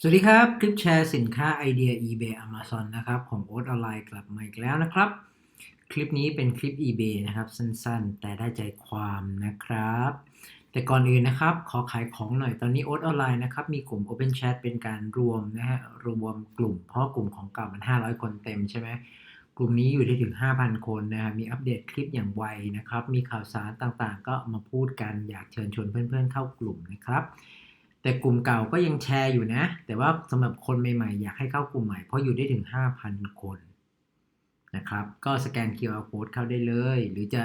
สวัสดีครับ คลิปแชร์สินค้าไอเดีย eBay Amazon นะครับ ของโอ๊ตออนไลน์กลับมาอีกแล้วนะครับ คลิปนี้เป็นคลิป eBay นะครับ สั้นๆ แต่ได้ใจความนะครับ แต่ก่อนอื่นนะครับ ขอขายของหน่อยตอนนี้โอ๊ตออนไลน์นะครับ มีกลุ่ม Open Chat เป็นการรวมนะฮะรวมกลุ่ม เพราะกลุ่มของเก่ามัน 500 คนเต็มใช่ไหมกลุ่มนี้อยู่ได้ถึง 5,000 คนนะครับมีอัปเดตคลิปอย่างไวนะครับ มีข่าวสารต่างๆ ก็มาพูดกันอยากเชิญชวนเพื่อนๆเข้ากลุ่มนะครับ แต่กลุ่มเก่าก็ยังแชร์อยู่นะ แต่ว่าสำหรับคนใหม่ๆ อยากให้เข้ากลุ่มใหม่ เพราะอยู่ได้ถึง 5,000 คนนะครับ ก็สแกน QR code เข้าได้เลย หรือจะ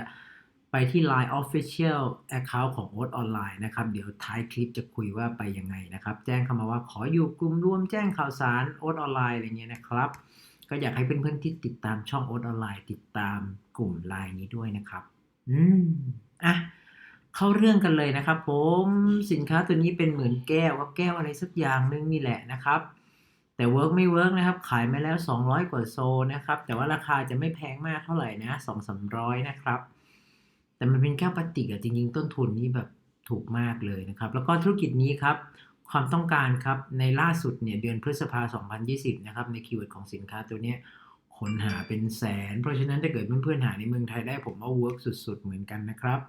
ไปที่ Line Official Account ของ o อ๊ตออนไลน์นะครับ เดี๋ยวท้ายคลิปจะคุยว่าไปยังไงนะครับ แจ้งเข้ามาว่าขออยู่กลุ่มรวมแจ้งข่าวสารโอ๊ตออนไลน์อะไรเงี้ยนะครับ ก็อยากให้เพื่อนๆที่ติดตามช่องโอ๊ตออนไลน์ติดตามกลุ่มไลน์นี้ด้วยนะครับ อืมอะ เข้าเรื่องกันเลยนะครับผมสินค้าตัวนี้เป็นเหมือนแก้วว่าแก้วอะไรสักอย่างนึงนี่แหละนะครับ แต่เวิร์กไม่เวิร์กนะครับ ขายมาแล้ว 200 กว่าโซนะครับ แต่ว่าราคาจะไม่แพงมากเท่าไหร่นะ2 3 0 0นะครับ แต่มันเป็นแก้วพลาสติกอะจริง ๆ ต้นทุนนี้แบบถูกมากเลยนะครับ แล้วก็ธุรกิจนี้ครับ ความต้องการครับในล่าสุดเนี่ยเดือนพฤษภา2020 นะครับ ในคีย์เวิร์ดของสินค้าตัวนี้คนหาเป็นแสน เพราะฉะนั้นถ้าเกิดเพื่อนๆหาในเมืองไทยได้ผมว่าเวิร์กสุด ๆ เหมือนกันนะครับ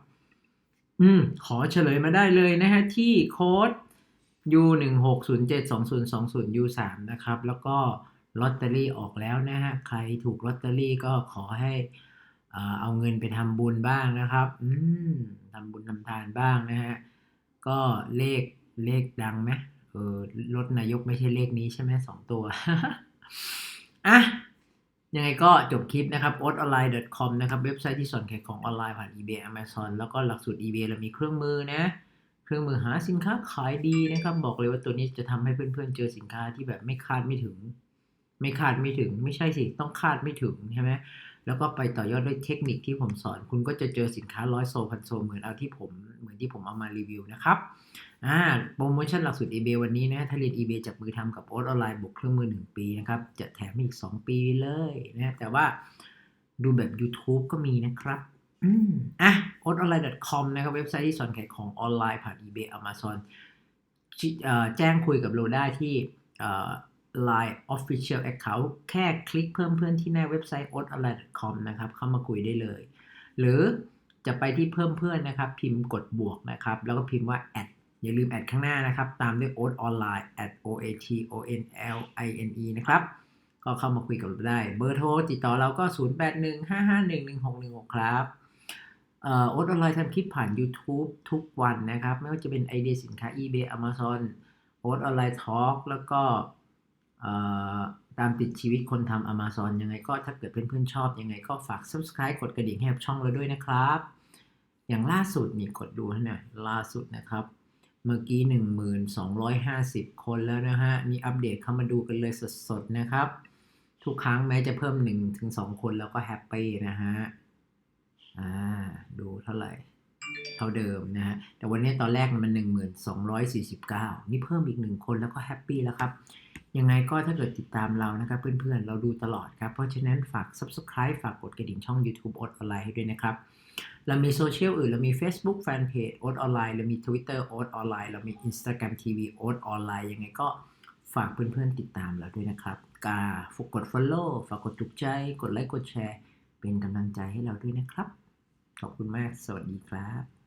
อืม ขอเฉลยมาได้เลยนะฮะ ที่โค้ด U 1 6 0 7 2 0 2 0 U 3นะครับ แล้วก็ลอตเตอรี่ออกแล้วนะฮะ ใครถูกลอตเตอรี่ก็ขอให้เอาเงินไปทำบุญบ้างนะครับ อืมทำบุญทำทานบ้างนะฮะ ก็เลขเลขดังไหมเออรถนายกไม่ใช่เลขนี้ใช่ไหมสองตัว อะ ยังไงก็จบคลิปนะครับ o t o n l i n e c o m นะครับเว็บไซต์ที่สอนขายของออนไลน์ผ่าน eBay Amazon แล้วก็หลักสูตร eBay เรามีเครื่องมือนะ เครื่องมือหาสินค้าขายดีนะครับ บอกเลยว่าตัวนี้จะทำให้เพื่อนๆเจอสินค้าที่แบบไม่คาดไม่ถึง ไม่คาดไม่ถึง ไม่ใช่สิต้องคาดไม่ถึงใช่ไหมแล้วก็ไปต่อยอดด้วยเทคนิคที่ผมสอน คุณก็จะเจอสินค้าร้อยโซพันโซเหมือนเอาที่ผมเหมือนที่ผมเอามารีวิวนะครับอ่าโปรโมชั่นหลักสูตร eBay วันนี้นะถ้าเรียน eBay จับมือทำกับโอ๊ตออนไลน์บวกเครื่องมือ 1 ปีนะครับ จะแถมอีก 2 ปีเลยนะแต่ว่าดูแบบ YouTube ก็มีนะครับอืมอะ o t o n l i n e c o m นะครับ เว็บไซต์ที่สอนขายของออนไลน์ผ่าน eBay Amazon ชิเอ่อแจ้งคุยกับเราได้ที่ Line Official Account แค่คลิกเพิ่มเพื่อนที่หน้าเว็บไซต์ o t o n l i n e c o m นะครับเข้ามาคุยได้เลย หรือจะไปที่เพิ่มเพื่อนนะครับ พิมพ์กดบวกนะครับ แล้วก็พิมพ์ว่าแอย่าลืมแอดข้างหน้านะครับ ตามด้วย o t online at o a t o n l i n e นะครับ ก็เข้ามาคุยกับเราได้ เบอร์โทรติดต่อเราก็ 0815511616 ครับเอ่อโอ๊ตออนไลน์ทำคลิปผ่าน YouTube ทุกวันนะครับ ไม่ว่าจะเป็นไอเดียสินค้า eBay Amazon โอ๊ตออนไลน์ทอล์กแล้วก็ ตามติดชีวิตคนทำ Amazon ยังไงก็ถ้าเกิดเพื่อนๆชอบยังไงก็ฝาก Subscribe กดกระดิ่งให้กับช่องเราด้วยนะครับ อย่างล่าสุดนี่กดดูให้หน่อยล่าสุดนะครับ เมื่อกี้ 1,250 คนแล้วนะฮะนี่อัปเดตเข้ามาดูกันเลยสดๆนะครับ ทุกครั้งแม้จะเพิ่ม 1-2 คนแล้วก็แฮปปี้นะฮะ อ่า ดูเท่าไหร่ ท่าเดิมนะฮะ แต่วันนี้ตอนแรกมัน 1,249 นี่เพิ่มอีก 1 คนแล้วก็แฮปปี้แล้วครับ ยังไงก็ถ้าเกิดติดตามเรานะครับ เพื่อนๆ เราดูตลอดครับ เพราะฉะนั้นฝาก Subscribe ฝากกดกระดิ่งช่อง YouTube อดออนไลน์ให้ด้วยนะครับ เรามีโซเชียลอื่น เรามี Facebook Fanpage อ๊ตออนไลน์ เรามี Twitter อ๊ตออนไลน์ เรามี Instagram TV อ๊ตออนไลน์ ยังไงก็ฝากเพื่อนๆ ติดตามเราด้วยนะครับกาฝากกด Follow ฝากกดถูกใจ กดไลค์ กดแชร์ เป็นกำลังใจให้เราด้วยนะครับ ขอบคุณมาก สวัสดีครับ